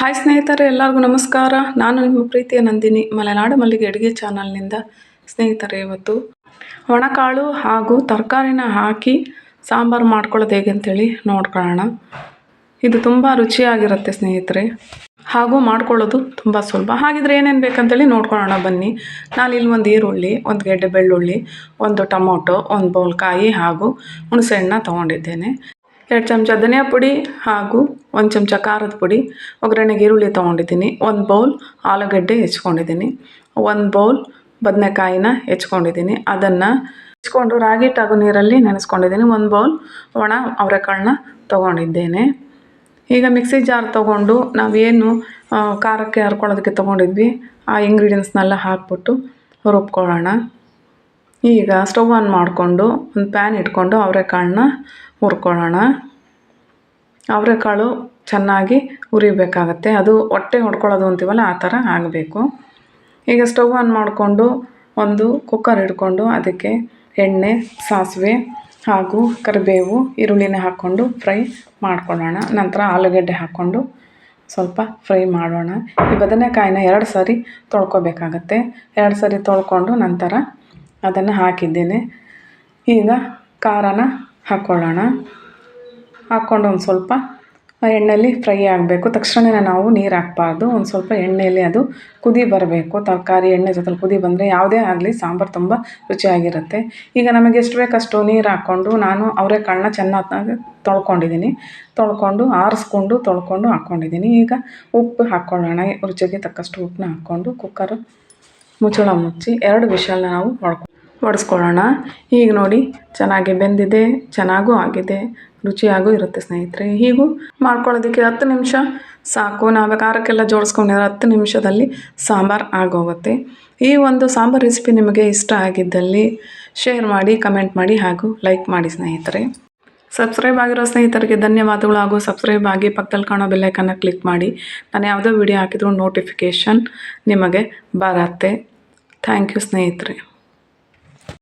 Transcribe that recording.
Hi ಸ್ನೇಹಿತರೆ, ಎಲ್ಲರಿಗೂ ನಮಸ್ಕಾರ. ನಾನು ನಿಮ್ಮ ಪ್ರೀತಿಯ ನಂದಿನಿ, ಮಲೆನಾಡು ಮಲ್ಲಿಗೆ ಅಡುಗೆ ಚಾನಲ್ನಿಂದ. ಸ್ನೇಹಿತರೆ, ಇವತ್ತು ಒಣಕಾಳು ಹಾಗೂ ತರಕಾರಿನ ಹಾಕಿ ಸಾಂಬಾರು ಮಾಡ್ಕೊಳ್ಳೋದು ಹೇಗೆ ಅಂತೇಳಿ ನೋಡ್ಕೊಳ್ಳೋಣ. ಇದು ತುಂಬ ರುಚಿಯಾಗಿರುತ್ತೆ ಸ್ನೇಹಿತರೆ. ಹಾಗೂ ಮಾಡ್ಕೊಳ್ಳೋದು ತುಂಬ ಸುಲಭ. ಹಾಗಿದ್ರೆ ಏನೇನು ಬೇಕಂತೇಳಿ ನೋಡ್ಕೊಳ್ಳೋಣ ಬನ್ನಿ. ನಾನು ಇಲ್ಲಿ ಒಂದು ಈರುಳ್ಳಿ, ಒಂದು ಗೆಡ್ಡೆ ಬೆಳ್ಳುಳ್ಳಿ, ಒಂದು ಟೊಮೊಟೊ, ಒಂದು ಬೌಲ್ ಕಾಯಿ ಹಾಗೂ ಹುಣಸೆಹಣ್ಣ ತೊಗೊಂಡಿದ್ದೇನೆ. ಎರಡು ಚಮಚ ಧನಿಯಾ ಪುಡಿ ಹಾಗೂ ಒಂದು ಚಮಚ ಖಾರದ ಪುಡಿ. ಒಗ್ಗರಣೆಗೆ ಈರುಳ್ಳಿ ತೊಗೊಂಡಿದ್ದೀನಿ. ಒಂದು ಬೌಲ್ ಆಲೂಗಡ್ಡೆ ಹೆಚ್ಕೊಂಡಿದ್ದೀನಿ. ಒಂದು ಬೌಲ್ ಬದನೆಕಾಯಿನ ಹೆಚ್ಕೊಂಡಿದ್ದೀನಿ. ಅದನ್ನು ಹೆಚ್ಕೊಂಡು ರಾಗಿ ಟಾಗು ನೀರಲ್ಲಿ ನೆನೆಸ್ಕೊಂಡಿದ್ದೀನಿ. ಒಂದು ಬೌಲ್ ಒಣ ಅವರೆಕಾಳನ್ನ ತೊಗೊಂಡಿದ್ದೇನೆ. ಈಗ ಮಿಕ್ಸಿ ಜಾರ್ ತೊಗೊಂಡು ನಾವೇನು ಖಾರಕ್ಕೆ ಹರ್ಕೊಳ್ಳೋದಕ್ಕೆ ತೊಗೊಂಡಿದ್ವಿ, ಆ ಇಂಗ್ರೀಡಿಯೆಂಟ್ಸ್ನೆಲ್ಲ ಹಾಕ್ಬಿಟ್ಟು ರುಬ್ಕೊಳ್ಳೋಣ. ಈಗ ಸ್ಟವ್ ಆನ್ ಮಾಡಿಕೊಂಡು ಒಂದು ಪ್ಯಾನ್ ಇಟ್ಕೊಂಡು ಅವರೆಕಾಳನ್ನ ಹುರ್ಕೊಳ್ಳೋಣ. ಅವರೆಕಾಳು ಚೆನ್ನಾಗಿ ಹುರಿಬೇಕಾಗತ್ತೆ. ಅದು ಹೊಟ್ಟೆ ಹೊಡ್ಕೊಳ್ಳೋದು ಅಂತೀವಲ್ಲ, ಆ ಥರ ಆಗಬೇಕು. ಈಗ ಸ್ಟವ್ ಆನ್ ಮಾಡಿಕೊಂಡು ಒಂದು ಕುಕ್ಕರ್ ಇಟ್ಕೊಂಡು ಅದಕ್ಕೆ ಎಣ್ಣೆ, ಸಾಸಿವೆ ಹಾಗೂ ಕರಿಬೇವು, ಈರುಳ್ಳಿನ ಹಾಕ್ಕೊಂಡು ಫ್ರೈ ಮಾಡ್ಕೊಳ್ಳೋಣ. ನಂತರ ಆಲೂಗಡ್ಡೆ ಹಾಕ್ಕೊಂಡು ಸ್ವಲ್ಪ ಫ್ರೈ ಮಾಡೋಣ. ಈ ಬದನೆಕಾಯಿನ ಎರಡು ಸಾರಿ ತೊಳ್ಕೊಬೇಕಾಗತ್ತೆ. ಎರಡು ಸಾರಿ ತೊಳ್ಕೊಂಡು ನಂತರ ಅದನ್ನು ಹಾಕಿದ್ದೇನೆ. ಈಗ ಖಾರನ ಹಾಕ್ಕೊಳ್ಳೋಣ ಹಾಕ್ಕೊಂಡು ಒಂದು ಸ್ವಲ್ಪ ಎಣ್ಣೆಯಲ್ಲಿ ಫ್ರೈ ಆಗಬೇಕು. ತಕ್ಷಣವೇ ನಾವು ನೀರು ಹಾಕ್ಬಾರ್ದು. ಒಂದು ಸ್ವಲ್ಪ ಎಣ್ಣೆಯಲ್ಲಿ ಅದು ಕುದಿ ಬರಬೇಕು. ತರಕಾರಿ ಎಣ್ಣೆ ಜೊತೆಲಿ ಕುದಿ ಬಂದರೆ ಯಾವುದೇ ಆಗಲಿ ಸಾಂಬಾರು ತುಂಬ ರುಚಿಯಾಗಿರುತ್ತೆ. ಈಗ ನಮಗೆ ಎಷ್ಟು ಬೇಕಷ್ಟು ನೀರು ಹಾಕ್ಕೊಂಡು ನಾನು ಅವರೆಕಾಳನ್ನ ಚೆನ್ನಾಗಿ ತೊಳ್ಕೊಂಡಿದ್ದೀನಿ ತೊಳ್ಕೊಂಡು ಆರಿಸ್ಕೊಂಡು ತೊಳ್ಕೊಂಡು ಹಾಕ್ಕೊಂಡಿದ್ದೀನಿ ಈಗ ಉಪ್ಪು ಹಾಕ್ಕೊಳ್ಳೋಣ ರುಚಿಗೆ ತಕ್ಕಷ್ಟು ಉಪ್ಪನ್ನ ಹಾಕ್ಕೊಂಡು ಕುಕ್ಕರ್ ಮುಚ್ಚಳ ಮುಚ್ಚಿ ಎರಡು ವಿಷಲನ್ನ ನಾವು ಹೊಡ್ಕೊ ಹೊಡೆಸ್ಕೊಳ್ಳೋಣ ಈಗ ನೋಡಿ, ಚೆನ್ನಾಗಿ ಬೆಂದಿದೆ, ಚೆನ್ನಾಗೂ ಆಗಿದೆ, ರುಚಿಯಾಗೂ ಇರುತ್ತೆ ಸ್ನೇಹಿತರೆ. ಹೀಗೂ ಮಾಡ್ಕೊಳ್ಳೋದಕ್ಕೆ ಹತ್ತು ನಿಮಿಷ ಸಾಕು. ನಾವು ಖಾರಕ್ಕೆಲ್ಲ ಜೋಡಿಸ್ಕೊಂಡಿದ್ರೆ ಹತ್ತು ನಿಮಿಷದಲ್ಲಿ ಸಾಂಬಾರು ಆಗೋಗುತ್ತೆ. ಈ ಒಂದು ಸಾಂಬಾರು ರೆಸಿಪಿ ನಿಮಗೆ ಇಷ್ಟ ಆಗಿದ್ದಲ್ಲಿ ಶೇರ್ ಮಾಡಿ ಕಮೆಂಟ್ ಮಾಡಿ ಹಾಗೂ ಲೈಕ್ ಮಾಡಿ ಸ್ನೇಹಿತರೆ. ಸಬ್ಸ್ಕ್ರೈಬ್ ಆಗಿರೋ ಸ್ನೇಹಿತರಿಗೆ ಧನ್ಯವಾದಗಳು ಹಾಗೂ ಸಬ್ಸ್ಕ್ರೈಬ್ ಆಗಿ ಪಕ್ಕದಲ್ಲಿ ಕಾಣೋ ಬೆಲ್ಲೈಕನ್ನು ಕ್ಲಿಕ್ ಮಾಡಿ. ನಾನು ಯಾವುದೋ ವಿಡಿಯೋ ಹಾಕಿದ್ರು ನೋಟಿಫಿಕೇಷನ್ ನಿಮಗೆ ಬರತ್ತೆ. ಥ್ಯಾಂಕ್ ಯು ಸ್ನೇಹಿತರೆ.